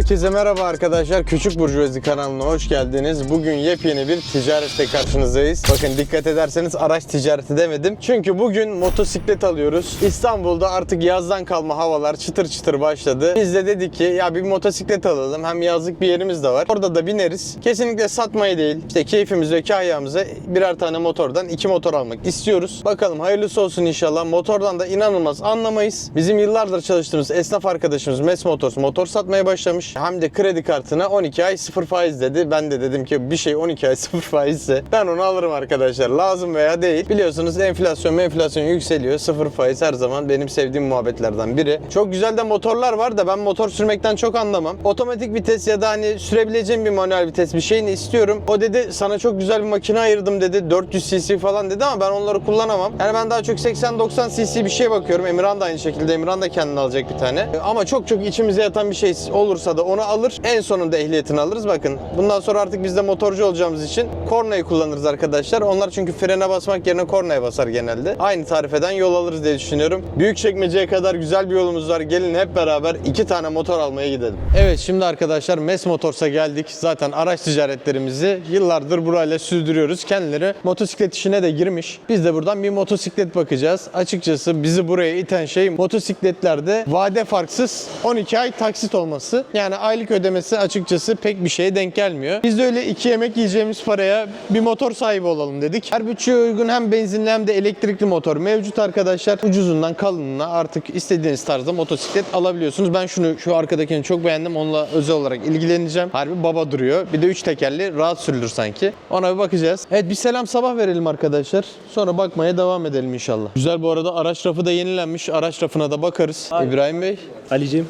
Herkese merhaba arkadaşlar. Küçük Burjuvazi kanalına hoş geldiniz. Bugün yepyeni bir ticaretle karşınızdayız. Bakın dikkat ederseniz araç ticareti demedim. Çünkü bugün motosiklet alıyoruz. İstanbul'da artık yazdan kalma havalar çıtır çıtır başladı. Biz de dedik ki ya bir motosiklet alalım. Hem yazlık bir yerimiz de var. Orada da bineriz. Kesinlikle satmayı değil. İşte keyfimiz ve kahyamıza birer tane motordan iki motor almak istiyoruz. Bakalım hayırlısı olsun inşallah. Motordan da inanılmaz anlamayız. Bizim yıllardır çalıştığımız esnaf arkadaşımız Mes Motors motor satmaya başlamış. Hem de kredi kartına 12 ay sıfır faiz dedi. Ben de dedim ki bir şey 12 ay sıfır faizse ben onu alırım arkadaşlar. Lazım veya değil. Biliyorsunuz enflasyon enflasyon yükseliyor. Sıfır faiz her zaman benim sevdiğim muhabbetlerden biri. Çok güzel de motorlar var da ben motor sürmekten çok anlamam. Otomatik vites ya da hani sürebileceğim bir manuel vites bir şeyini istiyorum. O dedi sana çok güzel bir makine ayırdım dedi. 400 cc falan dedi ama ben onları kullanamam. Yani ben daha çok 80-90 cc bir şey bakıyorum. Emirhan da aynı şekilde. Emirhan da kendine alacak bir tane. Ama çok çok içimize yatan bir şey olursa da onu alır. En sonunda ehliyetini alırız. Bakın bundan sonra artık biz de motorcu olacağımız için kornayı kullanırız arkadaşlar. Onlar çünkü frene basmak yerine kornaya basar genelde. Aynı tarifeden yol alırız diye düşünüyorum. Büyükçekmece'ye kadar güzel bir yolumuz var. Gelin hep beraber iki tane motor almaya gidelim. Evet şimdi arkadaşlar Mes Motors'a geldik. Zaten araç ticaretlerimizi yıllardır burayla sürdürüyoruz. Kendileri motosiklet işine de girmiş. Biz de buradan bir motosiklet bakacağız. Açıkçası bizi buraya iten şey motosikletlerde vade farksız 12 ay taksit olması. Yani aylık ödemesi açıkçası pek bir şeye denk gelmiyor. Biz de öyle iki yemek yiyeceğimiz paraya bir motor sahibi olalım dedik. Her bütçeye uygun hem benzinli hem de elektrikli motor mevcut arkadaşlar. Ucuzundan kalınına artık istediğiniz tarzda motosiklet alabiliyorsunuz. Ben şunu şu arkadakini çok beğendim. Onunla özel olarak ilgileneceğim. Harbi baba duruyor. Bir de üç tekerli rahat sürülür sanki. Ona bir bakacağız. Evet bir selam sabah verelim arkadaşlar. Sonra bakmaya devam edelim inşallah. Güzel bu arada araç rafı da yenilenmiş. Araç rafına da bakarız. İbrahim Bey Ali'cim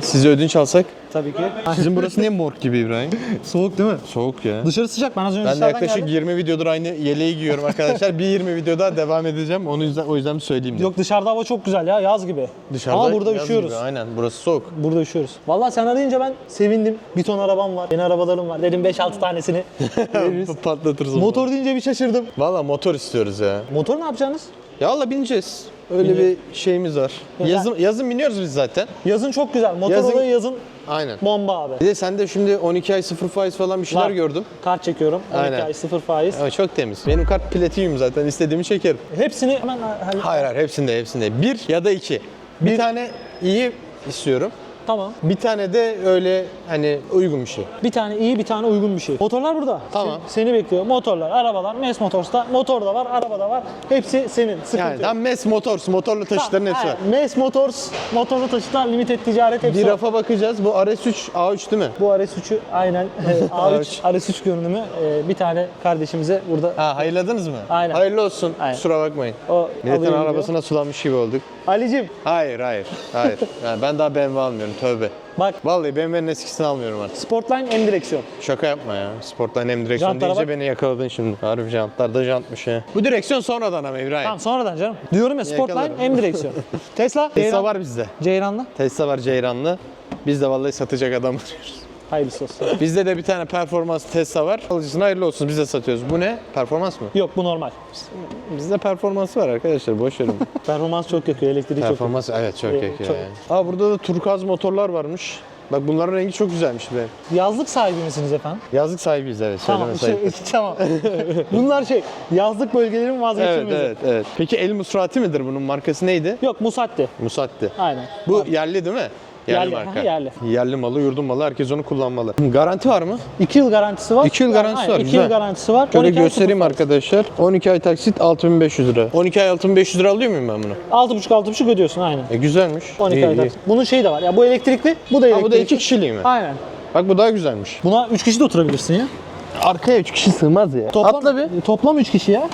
size ödünç alsak. tabii ki. Sizin burası niye morg gibi İbrahim? Soğuk değil mi? Soğuk ya. Dışarı sıcak. Ben az önce Ben de dışarıdan yaklaşık geldim. 20 videodur aynı yeleği giyiyorum arkadaşlar. bir 20 video daha devam edeceğim. Onu yüzden o yüzden söyleyeyim. Yok dışarıda hava çok güzel ya yaz gibi. Dışarıda Ama burada yaz üşüyoruz. gibi, Aynen burası soğuk. Burada üşüyoruz. Vallahi sen arayınca ben sevindim. Bir ton arabam var. Yeni arabalarım var. Dedim 5-6 tanesini veririz. Patlatırız onu. Motor deyince bir şaşırdım. Valla motor istiyoruz ya. Motor ne yapacaksınız? Ya valla bineceğiz. Öyle Bineceğiz. bir şeyimiz var. Yazın, yazın biniyoruz biz zaten. Yazın çok güzel. Motor Yazın- olayı yazın Aynen. bomba abi. Bir de sen de şimdi 12 ay sıfır faiz falan bir şeyler Var. gördüm. Kart çekiyorum. 12 Aynen. ay sıfır faiz. Ama çok temiz. Benim kart platinyum zaten istediğimi çekerim. Hepsini hemen Hayır hayır hepsinde hepsinde. Bir ya da iki. Bir, Bir- tane iyi istiyorum. Tamam. Bir tane de öyle hani uygun bir şey. Bir tane iyi bir tane uygun bir şey. Motorlar burada. Tamam. Sen- seni bekliyor. Motorlar, arabalar, Mes Motors'ta motor da var, araba da var. Hepsi senin. Sıkıntı Yani yok. tam Mes Motors, motorlu taşıtların hepsi var. Aynen. Mes Motors, motorlu taşıtlar, limited ticaret hepsi Bir var. rafa bakacağız. Bu RS3 A3 değil mi? Bu RS3'ü aynen e, A3, RS3 görünümü e, bir tane kardeşimize burada Ha hayırladınız mı? Aynen. Hayırlı olsun. Aynen. Kusura bakmayın. o Milletin alıyor arabasına sulanmış gibi olduk. Ali'cim Hayır, hayır, hayır. Yani ben daha BMW almıyorum, tövbe. bak Vallahi BMW'nin eskisini almıyorum artık. Sportline M direksiyon. Şaka yapma ya. Sportline hem direksiyon Jantlara deyince bak. beni yakaladın şimdi. Harbi jantlar da jantmış ya. Bu direksiyon sonradan ama İbrahim. Tamam sonradan canım. Diyorum ya Sportline Yakalarım. M direksiyon. Tesla. Tesla Ceyran- var bizde. Ceyranlı. Tesla var Ceyranlı. Biz de vallahi satacak adam arıyoruz. Hayırlısı olsun. Bizde de bir tane performans Tesla var. Alıcısına hayırlı olsun biz de satıyoruz. Bu ne? Performans mı? Yok bu normal. Bizde performansı var arkadaşlar boş verin. Performans çok yakıyor, elektriği çok yakıyor. performans evet çok Ee, yakıyor çok- yani. Aa burada da turkuaz motorlar varmış. Bak bunların rengi çok güzelmiş be. Yazlık sahibi misiniz efendim? Yazlık sahibiyiz evet. Tamam, şey, tamam. Bunlar şey, yazlık bölgelerin Evet vazgeçilmezi. evet evet. Peki El Musrati midir bunun markası neydi? Yok, Musatti. Musatti. Aynen. Bu yerli değil mi? Yerli, marka. aha, yerli. Yerli malı, yurdun malı. Herkes onu kullanmalı. Garanti var mı? 2 yıl garantisi var. İki yıl garantisi Aynen, var, iki güzel. yıl garantisi var. Şöyle 12 ay göstereyim arkadaşlar. 12 ay taksit 6500 lira. 12 ay 6500 lira alıyor muyum ben bunu? 6,5 6,5 ödüyorsun aynen. E güzelmiş. 12 İyi, ay iyi. taksit. Bunun şeyi de var. Ya bu elektrikli, bu da elektrikli. Ha, bu da iki kişiliği mi? Aynen. Bak bu daha güzelmiş. Buna 3 kişi de oturabilirsin ya. Arkaya 3 kişi sığmaz ya. Toplam, Atla bir. Toplam 3 kişi ya.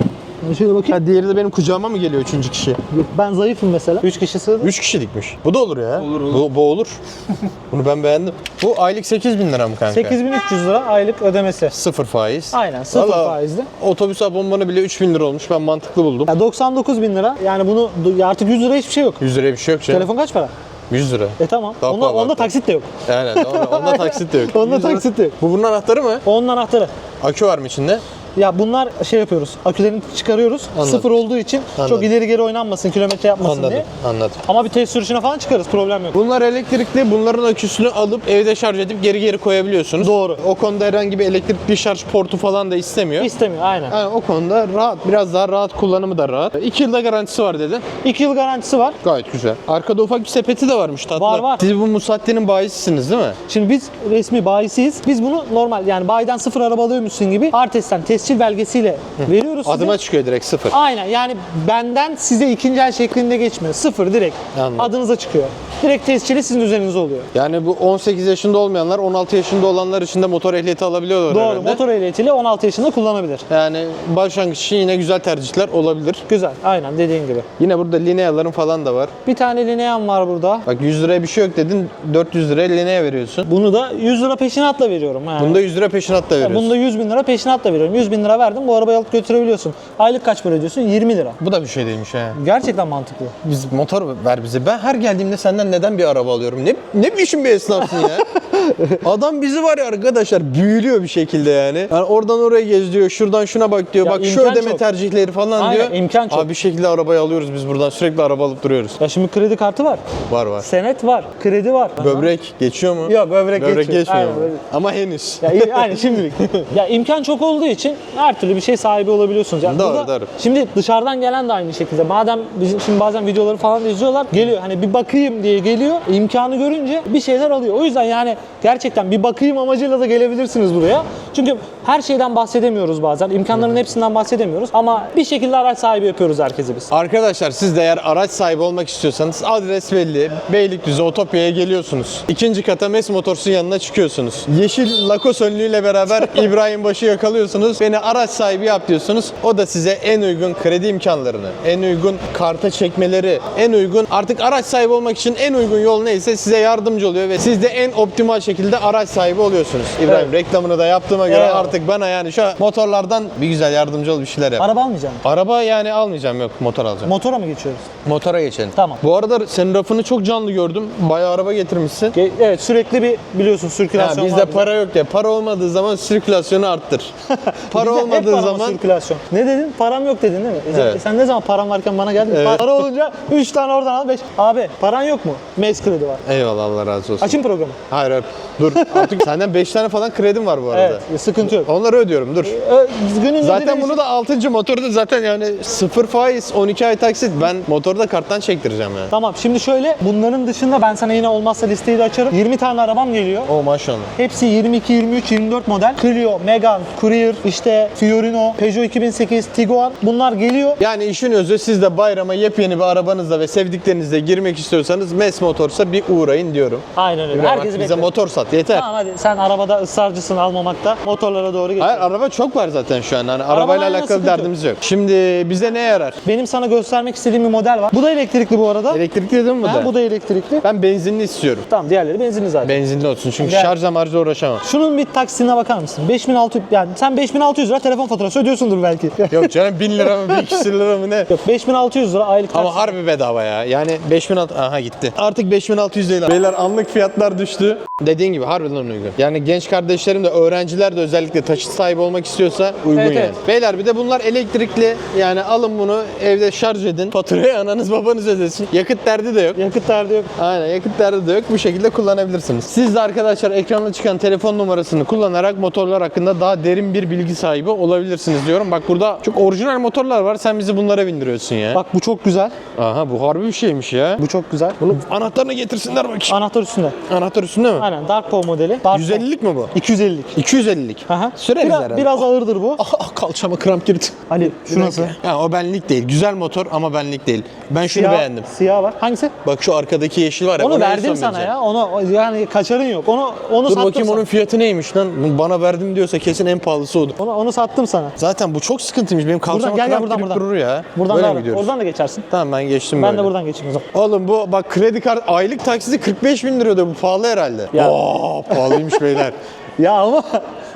Şöyle bakayım. Ha, diğeri de benim kucağıma mı geliyor üçüncü kişi? Yok, ben zayıfım mesela. 3 kişi sığdı. 3 kişilikmiş. Bu da olur ya. Olur olur. Bu, bu olur. Bunu ben beğendim. Bu aylık 8000 lira mı kanka? 8300 lira aylık ödemesi. Sıfır faiz. Aynen sıfır Vallahi faizli. Otobüs abonmanı bile 3000 lira olmuş. Ben mantıklı buldum. Ya 99 bin lira. Yani bunu ya artık 100 lira hiçbir şey yok. 100 liraya bir şey yok canım. Telefon kaç para? 100 lira. E tamam. Daha Onda, pahalı onda hatta. taksit de yok. Aynen. Onda, onda taksit de yok. Onda 100 lira. taksit de yok. Bu bunun anahtarı mı? Onun anahtarı. Akü var mı içinde? Ya bunlar şey yapıyoruz. Akülerini çıkarıyoruz. Anladım. Sıfır olduğu için Anladım. çok ileri geri oynanmasın, kilometre yapmasın Anladım, diye. anladım. Ama bir test sürüşüne falan çıkarız. Problem yok. Bunlar elektrikli. Bunların aküsünü alıp evde şarj edip geri geri koyabiliyorsunuz. Doğru. O konuda herhangi bir elektrikli şarj portu falan da istemiyor. İstemiyor aynen. Yani o konuda rahat, biraz daha rahat kullanımı da rahat. 2 yılda garantisi var dedin. 2 yıl garantisi var. Gayet güzel. Arkada ufak bir sepeti de varmış tatlı. Var, var. Siz bu Musatti'nin bayisisiniz değil mi? Şimdi biz resmi bayisiyiz. Biz bunu normal yani bayiden sıfır araba alıyormuşsun gibi Artes'ten tescil belgesiyle veriyoruz size. Adıma çıkıyor direkt sıfır. Aynen yani benden size ikinci el şeklinde geçmiyor. Sıfır direkt. Anladım. Adınıza çıkıyor. Direkt tescili sizin üzerinize oluyor. Yani bu 18 yaşında olmayanlar 16 yaşında olanlar için de motor ehliyeti alabiliyorlar Doğru. herhalde. Motor ehliyetiyle 16 yaşında kullanabilir. Yani başlangıç için yine güzel tercihler olabilir. Güzel. Aynen dediğin gibi. Yine burada lineaların falan da var. Bir tane Linea'm var burada. Bak 100 liraya bir şey yok dedin 400 liraya linea veriyorsun. Bunu da 100 lira peşinatla veriyorum. Yani. Bunda 100 lira peşinat da veriyorsun. Bunu da 100 bin lira peşinatla veriyorum. 100 bin lira verdim bu arabayı alıp götürebiliyorsun. Aylık kaç para ödüyorsun? 20 lira. Bu da bir şey değilmiş ha. Gerçekten mantıklı. Biz motor ver bize. Ben her geldiğimde senden neden bir araba alıyorum? Ne ne biçim bir esnafsın ya? Adam bizi var ya arkadaşlar büyülüyor bir şekilde yani. Yani oradan oraya gez diyor, şuradan şuna bak diyor. Ya bak şu imkan ödeme çok. tercihleri falan Aynen, diyor. imkan çok. Abi bir şekilde arabayı alıyoruz biz buradan. Sürekli araba alıp duruyoruz. Ya şimdi kredi kartı var. Var var. Senet var. Kredi var. Böbrek geçiyor mu? Yok, böbrek geçmiyor. geçmiyor. Aynen, mu? böbrek. Ama henüz. Ya yani şimdilik. ya imkan çok olduğu için her türlü bir şey sahibi olabiliyorsunuz. Yani Doğru, burada- doğru. Şimdi dışarıdan gelen de aynı şekilde. Madem bizim şimdi bazen videoları falan da izliyorlar. Geliyor hani bir bakayım diye geliyor. imkanı görünce bir şeyler alıyor. O yüzden yani gerçekten bir bakayım amacıyla da gelebilirsiniz buraya. Çünkü her şeyden bahsedemiyoruz bazen. İmkanların hepsinden bahsedemiyoruz. Ama bir şekilde araç sahibi yapıyoruz herkesi biz. Arkadaşlar siz de eğer araç sahibi olmak istiyorsanız adres belli. Beylikdüzü Otopya'ya geliyorsunuz. İkinci kata Mes Motors'un yanına çıkıyorsunuz. Yeşil Lakos önlüğüyle beraber İbrahim Baş'ı yakalıyorsunuz. Beni araç sahibi yap diyorsunuz. O da size en uygun kredi imkanlarını, en uygun karta çekmeleri, en uygun artık araç sahibi olmak için en uygun yol neyse size yardımcı oluyor ve siz de en optimal şekilde araç sahibi oluyorsunuz. İbrahim Evet. reklamını da yaptığıma göre Eyvallah. artık bana yani şu motorlardan bir güzel yardımcı ol bir şeyler yap. Araba almayacağım. Araba yani almayacağım yok motor alacağım. Motora mı geçiyoruz? Motora geçelim. Tamam. Bu arada senin rafını çok canlı gördüm. Bayağı araba getirmişsin. Ge- Evet sürekli bir biliyorsun sirkülasyon bizde var. para yok ya. Para olmadığı zaman sirkülasyonu arttır. para Bizde hep olmadığı ama zaman sirkülasyon. Ne dedin? Param yok dedin değil mi? E, Evet. Sen ne zaman param varken bana geldin? Evet. Para olunca 3 tane oradan al 5. Abi paran yok mu? Mes kredi var. Eyvallah Allah razı olsun. Açın programı. Hayır hayır. Dur. Artık senden 5 tane falan kredim var bu arada. Evet. Sıkıntı yok. Onları ödüyorum dur. Ö, günün Zaten bunu da 6. motorda zaten yani 0 faiz 12 ay taksit ben motorda karttan çektireceğim yani. Tamam şimdi şöyle bunların dışında ben sana yine olmazsa listeyi de açarım. 20 tane arabam geliyor. O maşallah. Hepsi 22, 23, 24 model. Clio, Megane, Courier, işte Fiorino, Peugeot 2008, Tiguan bunlar geliyor. Yani işin özü siz de bayrama yepyeni bir arabanızla ve sevdiklerinizle girmek istiyorsanız Mes Motors'a bir uğrayın diyorum. Aynen öyle. Bak, Herkesi bize bekliyorum. motor sat yeter. Tamam hadi sen arabada ısrarcısın almamakta. Motorlara doğru geç. Hayır araba çok var zaten şu an. Hani arabayla alakalı sıkıntı derdimiz yok. Şimdi bize ne yarar? Benim sana göstermek istediğim bir model var. Bu da elektrikli bu arada. Elektrikli değil mi bu Ha, da? bu da elektrikli. Ben benzinli istiyorum. Tamam diğerleri benzinli zaten. Benzinli olsun çünkü Gel. şarj amarjla uğraşamam. Şunun bir taksine bakar mısın? 5600 yani sen 5600 lira telefon faturası ödüyorsundur belki. Yok canım 1000 lira mı 1000 küsür lira mı ne? Yok 5600 lira aylık Ama taksi. harbi bedava ya. Yani 5600 aha gitti. Artık 5600 değil. Beyler anlık fiyatlar düştü. Dediğin gibi harbiden uygun. Yani genç kardeşlerim de öğrenciler de özellikle taşıt sahibi olmak istiyorsa uygun Evet, yani. evet. Beyler bir de bunlar elektrikli. Yani alın bunu evde şarj edin. Faturayı ananız babanız ödesin. Yakıt derdi de yok. Yakıt derdi yok. Aynen yakıt derdi de yok. Bu şekilde kullanabilirsiniz. Siz de arkadaşlar ekranda çıkan telefon numarasını kullanarak motorlar hakkında daha derin bir bilgi sahibi olabilirsiniz diyorum. Bak burada çok orijinal motorlar var. Sen bizi bunlara bindiriyorsun ya. Bak bu çok güzel. Aha bu harbi bir şeymiş ya. Bu çok güzel. Bunu anahtarını getirsinler bakayım. Anahtar üstünde. Anahtar üstünde mi? Aynen Dark Power modeli. Dark 150'lik mi bu? Power. 250'lik. 250'lik. Aha. Süreriz biraz, herhalde. biraz ağırdır bu. Ah, ah, kalçama kramp girdi. Ali şu nasıl? Ha, o benlik değil. Güzel motor ama benlik değil. Ben şunu Siyah, beğendim. Siyah var. Hangisi? Bak şu arkadaki yeşil var ya. Onu verdim sana ya. Onu yani kaçarın yok. Onu onu Dur sattım bakayım sana. onun fiyatı neymiş lan? Bana verdim diyorsa kesin en pahalısı odur. Onu, onu sattım sana. Zaten bu çok sıkıntıymış. Benim kalçama Buradan gel gel buradan buradan. durur ya. Buradan Böyle da mi gidiyoruz? oradan da geçersin. Tamam ben geçtim Ben böyle. de buradan geçeyim o zaman. Oğlum bu bak kredi kart aylık taksiti 45 bin lira diyor. Bu pahalı herhalde. Ya. Oo, pahalıymış beyler. Ya ama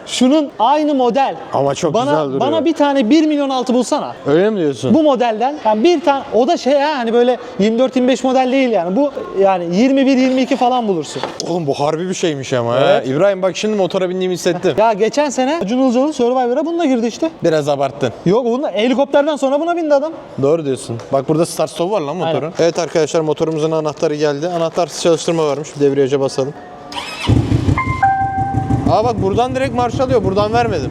şunun aynı model. Ama çok bana, güzel duruyor. Bana bir tane 1 milyon altı bulsana. Öyle mi diyorsun? Bu modelden yani bir tane o da şey ha hani böyle 24-25 model değil yani. Bu yani 21-22 falan bulursun. Oğlum bu harbi bir şeymiş ama Evet. ha. İbrahim bak şimdi motora bindiğimi hissettim. Ya geçen sene Acun Ilıcalı Survivor'a bununla girdi işte. Biraz abarttın. Yok bununla helikopterden sonra buna bindi adam. Doğru diyorsun. Bak burada start stop var lan motorun. Aynen. Evet arkadaşlar motorumuzun anahtarı geldi. Anahtarsız çalıştırma varmış. Bir debriyaja basalım. Aa bak buradan direkt marş alıyor. Buradan vermedim.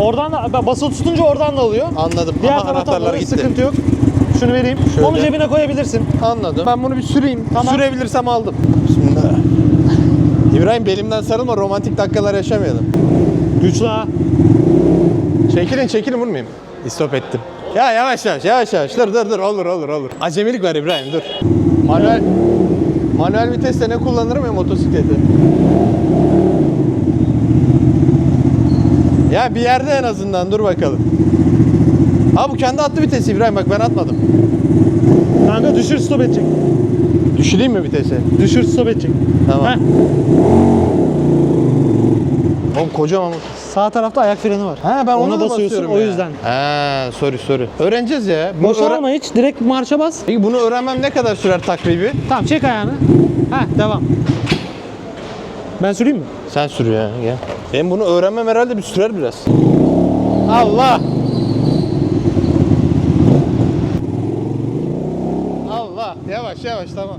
Oradan da basılı tutunca oradan da alıyor. Anladım Diğer ama taraftan anahtarlar da gitti. sıkıntı yok. Şunu vereyim. Şöyle. Onu cebine koyabilirsin. Anladım. Ben bunu bir süreyim. Tamam. Sürebilirsem aldım. Bismillah. İbrahim belimden sarılma. Romantik dakikalar yaşamayalım. Güçlü ha. Çekilin çekilin vurmayayım. İstop ettim. Ya yavaş yavaş yavaş yavaş. Dur dur dur olur olur olur. Acemilik var İbrahim dur. Manuel manuel viteste ne kullanırım ya motosikleti. Ya bir yerde en azından dur bakalım. Ha bu kendi attı vitesi İbrahim bak ben atmadım. Kanka düşür stop edecek. Düşüreyim mi vitesi? Düşür stop edecek. Tamam. Heh. Oğlum kocaman. Sağ tarafta ayak freni var. Ha ben Ona ona da basıyorsun, o yüzden. Ha sorry sorry. Öğreneceğiz ya. Bunu Boşa öğren- alma hiç. Direkt marşa bas. Peki bunu öğrenmem ne kadar sürer takribi? Tamam çek ayağını. Heh devam. Ben süreyim mi? Sen sür ya gel. Benim bunu öğrenmem herhalde bir sürer biraz. Allah! Allah! Yavaş yavaş tamam.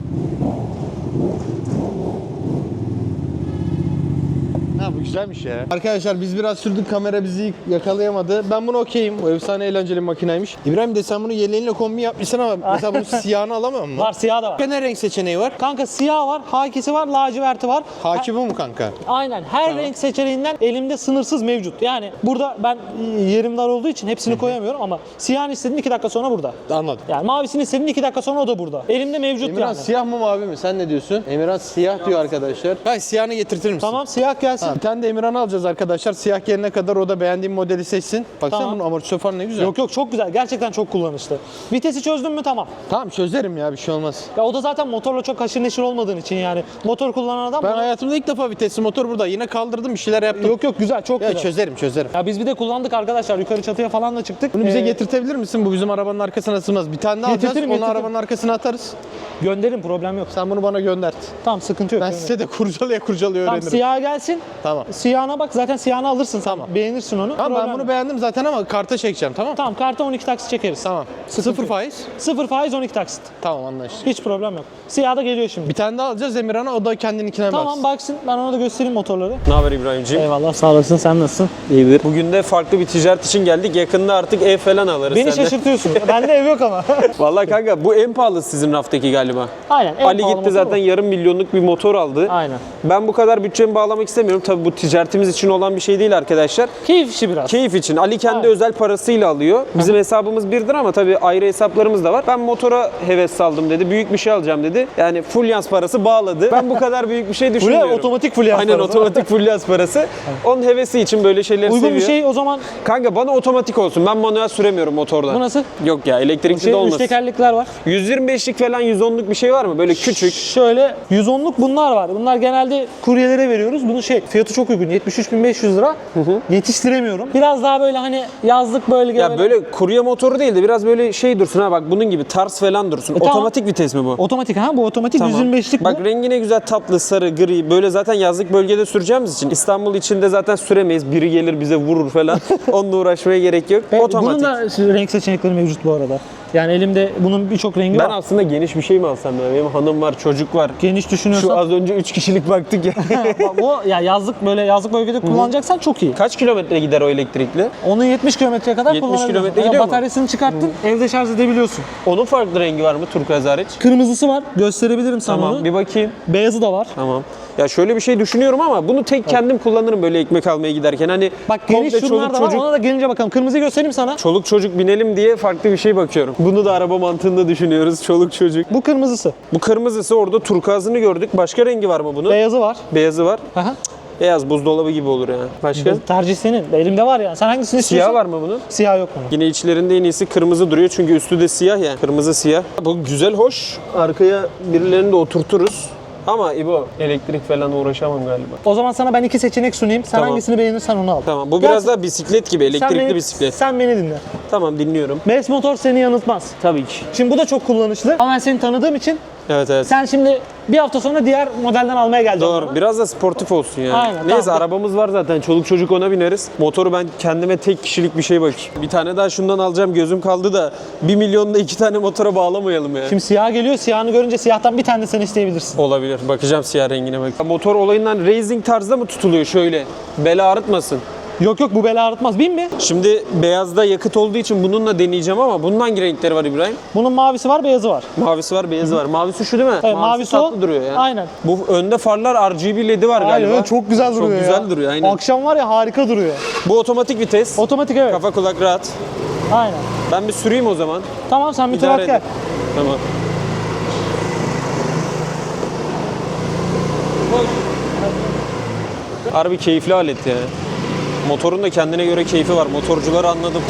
Ha bu güzelmiş ya. Arkadaşlar biz biraz sürdük kamera bizi yakalayamadı. Ben bunu okeyim. Bu efsane eğlenceli makinaymış. İbrahim de sen bunu yeleğinle kombi yapmışsın ama mesela bunun siyahını alamıyor musun? Var siyah da var. Ne renk seçeneği var? Kanka siyah var, hakisi var, laciverti var. Haki bu mu kanka? Aynen. Her renk seçeneğinden elimde sınırsız mevcut. Yani burada ben yerim dar olduğu için hepsini koyamıyorum ama siyahını istediğin 2 dakika sonra burada. Anladım. Yani mavisini istediğin 2 dakika sonra o da burada. Elimde mevcut Emirhan yani. siyah mı mavi mi? Sen ne diyorsun? Emirhan siyah diyor arkadaşlar. Hay siyahını getirtir misin? Tamam siyah gelsin. Ha, bir tane de Emirhan'ı alacağız arkadaşlar. Siyah gelene kadar o da beğendiğim modeli seçsin. Baksana Tamam. bunun amortisör falan ne güzel. Yok yok çok güzel. Gerçekten çok kullanışlı. Vitesi çözdün mü tamam. Tamam çözerim ya bir şey olmaz. Ya o da zaten motorla çok haşır neşir olmadığın için yani. Motor kullanan adam Ben bunu- hayatımda ilk defa vitesli motor burada. Yine kaldırdım bir şeyler yaptım. Yok yok güzel çok ya güzel. çözerim çözerim. Ya biz bir de kullandık arkadaşlar. Yukarı çatıya falan da çıktık. Bunu bize Ee, getirtebilir misin? Bu bizim arabanın arkasına sığmaz. Bir tane daha alacağız. Getirtirim, Onu getirtirim. arabanın arkasına atarız. Gönderin problem yok. Sen bunu bana göndert. Tamam sıkıntı yok. Ben Gönder. size de kurcalaya kurcalaya Tamam öğrenirim. siyah gelsin. Tamam. Siyahına bak zaten siyahını alırsın tamam. Beğenirsin onu. Tamam ben Problem bunu yok. beğendim zaten ama karta çekeceğim tamam? Tamam karta 12 taksit çekeriz. Tamam. Sıkıntı Sıfır yok. faiz. Sıfır faiz 12 taksit. Tamam anlaştık. Hiç problem yok. Siyah da geliyor şimdi. Bir tane daha alacağız Emirhan'a o da kendininkine Tamam baksın. baksın. Ben ona da göstereyim motorları. Ne haber İbrahimciğim? Eyvallah sağ olasın. Sen nasılsın? İyidir. Bugün de farklı bir ticaret için geldik. Yakında artık ev falan alırız Beni senden. şaşırtıyorsun. Bende ev yok ama. Vallahi kanka bu en pahalı sizin raftaki galiba. Aynen. en Ali pahalı gitti motor zaten bu. yarım milyonluk bir motor aldı. Aynen. Ben bu kadar bütçemi bağlamak istemiyorum. Tabii bu ticaretimiz için olan bir şey değil arkadaşlar. Keyif işi biraz. Keyif için. Ali kendi Aynen. özel parasıyla alıyor. Bizim hesabımız birdir ama tabii ayrı hesaplarımız da var. Ben motora heves saldım dedi. Büyük bir şey alacağım dedi. Yani full yans parası bağladı. Ben bu kadar büyük bir şey düşünmüyorum. Otomatik full yans Aynen parası. otomatik full yans parası. Onun hevesi için böyle şeyleri Uygun seviyor. bir şey o zaman Kanka bana otomatik olsun. Ben manuel süremiyorum motorda. bu nasıl? Yok ya elektrikli Şey, de üç olmaz. tekerlekler var. 125'lik falan 110'luk bir şey var mı? Böyle küçük. Şöyle 110'luk bunlar var. Bunlar genelde kuryelere veriyoruz. Bunun şey fiyatı çok uygun. 73.500 lira. Yetiştiremiyorum. Biraz daha böyle hani yazlık bölge Ya böyle kurye motoru değil de biraz böyle şey dursun ha bak bunun gibi tarz falan dursun. tamam. Otomatik vites mi bu? otomatik ha bu otomatik Tamam. 125'lik Bak bu. rengi ne güzel tatlı sarı gri böyle zaten yazlık bölgede süreceğimiz için İstanbul içinde zaten süremeyiz. Biri gelir bize vurur falan. Onunla uğraşmaya gerek yok. Ve Otomatik. Bunun da renk seçenekleri mevcut bu arada. Yani elimde bunun birçok rengi Ben var. aslında geniş bir şey mi alsam ya? Benim hanım var, çocuk var. Geniş düşünüyorsan. Şu az önce 3 kişilik baktık ya. Bak o ya yazlık böyle yazlık bölgede kullanacaksan çok iyi. Kaç kilometre gider o elektrikli? Onu 70 kilometreye kadar 70 kullanabiliyorsun. kilometre Ya gidiyor mu? Bataryasını çıkarttın, evde şarj edebiliyorsun. Onun farklı rengi var mı turkuaz hariç? Kırmızısı var, gösterebilirim sana Tamam onu. bir bakayım. Beyazı da var. Tamam. Ya şöyle bir şey düşünüyorum ama bunu tek kendim kullanırım böyle ekmek almaya giderken. Hani Bak geniş şunlar da var. çocuk Ona da gelince bakalım. Kırmızıyı göstereyim sana. çoluk çocuk binelim diye farklı bir şey bakıyorum. Bunu da araba mantığında düşünüyoruz çoluk çocuk. Bu kırmızısı. Bu kırmızısı orada turkuazını gördük. Başka rengi var mı bunun? Beyazı var. Beyazı var. Aha. Beyaz buzdolabı gibi olur yani. Başka? Tercih senin. Elimde var ya. Sen hangisini istiyorsun? Siyah var mı bunun? Siyah yok bunun. Yine içlerinde en iyisi kırmızı duruyor çünkü üstü de siyah ya. Kırmızı siyah. Bu güzel hoş. Arkaya birilerini de oturturuz. Ama İbo elektrik falan uğraşamam galiba. O zaman sana ben iki seçenek sunayım. Sen Tamam. hangisini beğenirsen onu al. Tamam bu Gel- biraz daha bisiklet gibi sen elektrikli beni- bisiklet. Sen beni dinle. Tamam dinliyorum. Mes motor seni yanıltmaz. Tabii ki. Şimdi bu da çok kullanışlı. Ama ben seni tanıdığım için Evet evet. sen şimdi bir hafta sonra diğer modelden almaya geleceksin. Doğru. Biraz da sportif olsun yani. Aynen, Neyse tamam. arabamız var zaten. Çoluk çocuk ona bineriz. Motoru ben kendime tek kişilik bir şey bakayım. Bir tane daha şundan alacağım gözüm kaldı da 1 milyonla iki tane motora bağlamayalım ya. Şimdi siyah geliyor. Siyahını görünce siyahtan bir tane de sen isteyebilirsin. Olabilir. Bakacağım siyah rengine bak. Motor olayından racing tarzda mı tutuluyor şöyle? Bela ağrıtmasın. Yok yok bu bela ağrıtmaz. Bin mi? Şimdi beyazda yakıt olduğu için bununla deneyeceğim ama bunun hangi renkleri var İbrahim? Bunun mavisi var, beyazı var. Mavisi var, beyazı var. Mavisi şu değil mi? Evet, mavisi tatlı o. duruyor ya. Aynen. Bu önde farlar RGB ledi var galiba. Aynen çok güzel duruyor Çok ya. güzel duruyor aynen. Akşam var ya harika duruyor. Bu otomatik vites. Otomatik evet. Kafa kulak rahat. Aynen. Ben bir süreyim o zaman. Tamam sen bir tur İdare at gel. edin. Tamam. Harbi keyifli alet ya. Motorun da kendine göre keyfi var. Motorcuları anladım.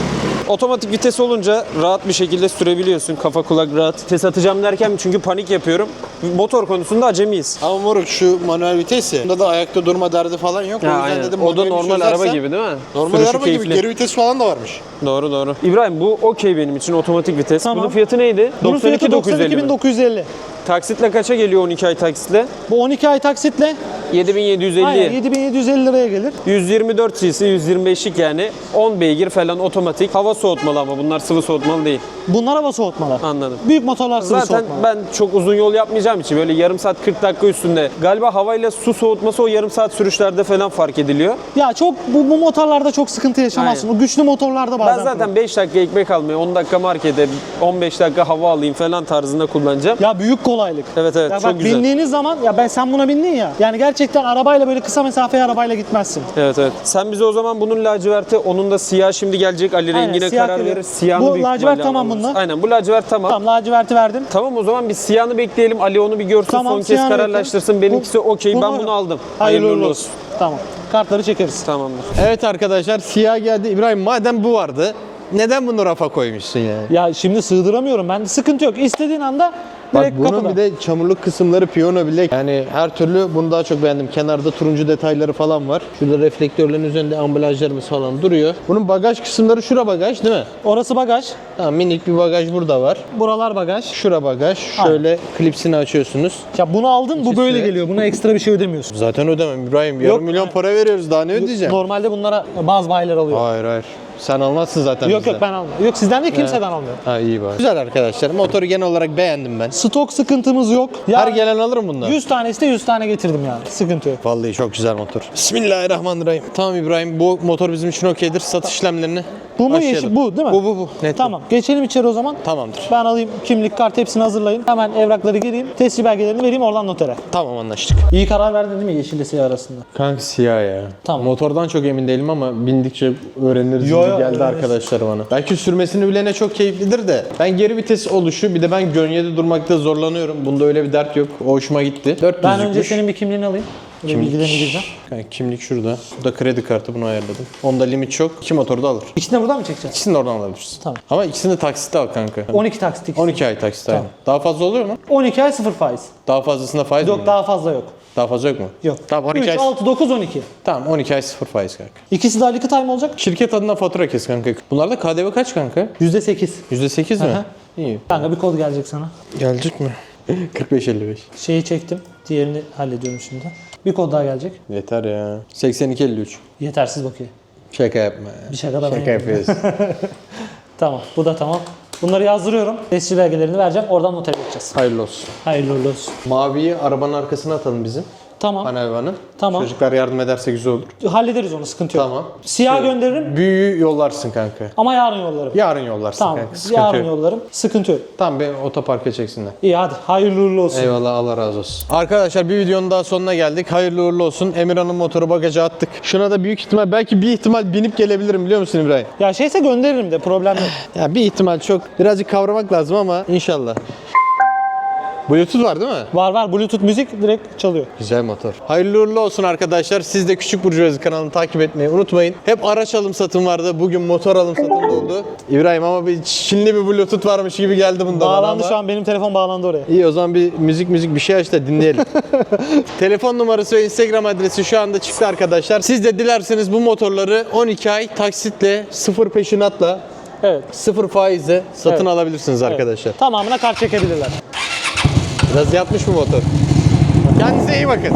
Otomatik vites olunca rahat bir şekilde sürebiliyorsun. Kafa kulak rahat. Vites atacağım derken çünkü panik yapıyorum. Motor konusunda acemiyiz. Ama moruk şu manuel vites ya. Bunda da ayakta durma derdi falan yok. Ya, o yüzden aynen. dedim o da normal araba çözersen- gibi değil mi? Normal Sürüşü araba keyifli. gibi geri vites falan da varmış. Doğru doğru. İbrahim bu okey benim için otomatik vites. Tamam. Bunun fiyatı neydi? Bunun fiyatı 92.950 mi? 92.950. Taksitle kaça geliyor 12 ay taksitle? Bu 12 ay taksitle 7750. aynen 7750 liraya gelir. 124 cc, 125'lik yani 10 beygir falan otomatik. Hava soğutmalı ama bunlar sıvı soğutmalı değil. Bunlar hava soğutmalar. Anladım. Büyük motorlar sıvı Zaten soğutmalar. ben çok uzun yol yapmayacağım için böyle yarım saat 40 dakika üstünde. Galiba havayla su soğutması o yarım saat sürüşlerde falan fark ediliyor. Ya çok bu, bu motorlarda çok sıkıntı yaşamazsın. Aynen. O güçlü motorlarda bazen. Ben zaten 5 dakika ekmek almayı, 10 dakika markete, 15 dakika hava alayım falan tarzında kullanacağım. Ya büyük kolaylık. Evet evet Ya çok bak güzel. bindiğiniz zaman ya ben sen buna bindin ya. Yani gerçekten arabayla böyle kısa mesafeye arabayla gitmezsin. Evet evet. Sen bize o zaman bunun laciverti, onun da siyah şimdi gelecek Ali Aynen, rengine siyah karar verir. Siyahını Bu lacivert tamam bunda. Aynen bu lacivert tamam. Tamam laciverti verdim. Tamam o zaman biz siyahını bekleyelim. Ali onu bir görsün Tamam, son kez siyahını kararlaştırsın. Benimkisi okey. Ben bunu- bunu aldım. Hayırlı uğurlu olsun. Tamam. Kartları çekeriz. Tamamdır. Evet arkadaşlar siyah geldi. İbrahim madem bu vardı neden bunu rafa koymuşsun yani? Ya şimdi sığdıramıyorum ben. Sıkıntı yok. İstediğin anda Bak direkt bunun kapıda. bir de çamurluk kısımları piyano bile. Yani her türlü bunu daha çok beğendim. Kenarda turuncu detayları falan var. Şurada reflektörlerin üzerinde ambalajlarımız falan duruyor. Bunun bagaj kısımları şura bagaj değil mi? Orası bagaj. Tamam minik bir bagaj burada var. Buralar bagaj. Şura bagaj. Şöyle klipsini açıyorsunuz. Ya bunu aldın bu böyle geliyor. Buna ekstra bir şey ödemiyorsun. Zaten ödemem İbrahim. Yarım Yok. milyon para veriyoruz daha ne ödeyeceğim? Normalde bunlara bazı bayiler alıyor. Hayır hayır. Sen almazsın zaten Yok bizden. yok ben almıyorum. Yok sizden değil kimseden almıyorum. Ha iyi bari. Güzel arkadaşlar. Motoru genel olarak beğendim ben. Stok sıkıntımız yok. Ya Her gelen alır mı bundan? 100 tanesi de 100 tane getirdim yani. Sıkıntı yok. Vallahi çok güzel motor. Bismillahirrahmanirrahim. Tamam İbrahim bu motor bizim için okeydir. Satış işlemlerini Bu mu başlayalım. yeşil? Bu değil mi? Bu bu bu. Net bu. Tamam. Geçelim içeri o zaman. Tamamdır. Ben alayım kimlik, kart hepsini hazırlayın. Hemen evrakları gireyim. Tescil belgelerini vereyim oradan notere. Tamam anlaştık. İyi karar verdin değil mi yeşille siyah arasında? Kanka siyah ya. Tamam. Motordan çok emin değilim ama bindikçe öğreniriz Yo, yo, geldi öğreniriz. arkadaşlar bana. Belki sürmesini bilene çok keyiflidir de. Ben geri vites oluşu bir de ben gönyede durmakta zorlanıyorum. Bunda öyle bir dert yok. O hoşuma gitti. 400 Ben önce senin bir kimliğini alayım. Kimlik. bilgilerini gireceğim. Kanka, kimlik şurada. Bu da kredi kartı bunu ayarladım. Onda limit çok. İki motoru da alır. İkisini de buradan mı çekeceksin? İkisini de oradan alabilirsin. Tamam. Ama ikisini de taksitle al kanka. 12 taksit ikisi. 12 ay taksit aynen. Daha fazla oluyor mu? 12 ay sıfır faiz. Daha fazlasında faiz mi? Yok daha fazla yok. Daha fazla yok mu? Yok. Tamam 12 3, ay. 6, 9, 12. Tamam 12 ay sıfır faiz kanka. İkisi de Ali time olacak. Şirket adına fatura kes kanka. Bunlarda KDV kaç kanka? %8. %8 mi? Aha. İyi. Kanka bir kod gelecek sana. Gelecek mi? 45-55. Şeyi çektim. Diğerini hallediyorum şimdi. Bir kod daha gelecek. Yeter ya. 82-53. Yetersiz bakiye. Şaka yapma ya. Bir şaka da ben Şaka yapayım. yapıyoruz. Tamam. Bu da tamam. Bunları yazdırıyorum. Tescil belgelerini vereceğim. Oradan notere geçeceğiz. Hayırlı olsun. Hayırlı uğurlu olsun. Maviyi arabanın arkasına atalım bizim. Tamam. Panelvanın. Tamam. Çocuklar yardım ederse güzel olur. Hallederiz onu. Sıkıntı yok. Tamam. Siyah gönderirim Büyüğü yollarsın kanka. ama yarın yollarım. Yarın yollarsın tamam. kanka. Sıkıntı Yarın yok. yollarım. Sıkıntı yok. Tamam bir otoparka çeksinler. İyi hadi. Hayırlı uğurlu olsun. Eyvallah Allah razı olsun. Arkadaşlar bir videonun daha sonuna geldik. Hayırlı uğurlu olsun. Emirhan'ın motoru bagaja attık. Şuna da büyük ihtimal belki bir ihtimal binip gelebilirim biliyor musun İbrahim? Ya şeyse gönderirim de problem yok. Ya bir ihtimal çok. Birazcık kavramak lazım ama inşallah. Bluetooth var değil mi? Var var Bluetooth müzik direkt çalıyor. Güzel motor. Hayırlı uğurlu olsun arkadaşlar. Siz de Küçük Burjuvazi kanalını takip etmeyi unutmayın. Hep araç alım satım vardı. Bugün motor alım satım da oldu. İbrahim ama bir Çinli bir Bluetooth varmış gibi geldi bunda bana Bağlandı ama. şu an benim telefon bağlandı oraya. İyi o zaman bir müzik müzik bir şey aç da dinleyelim. Telefon numarası ve Instagram adresi şu anda çıktı arkadaşlar. Siz de dilerseniz bu motorları 12 ay taksitle, sıfır peşinatla, Evet. sıfır faizle satın Evet. alabilirsiniz arkadaşlar. Tamamına kart çekebilirler. Biraz yatmış bu motor. Kendinize iyi bakın.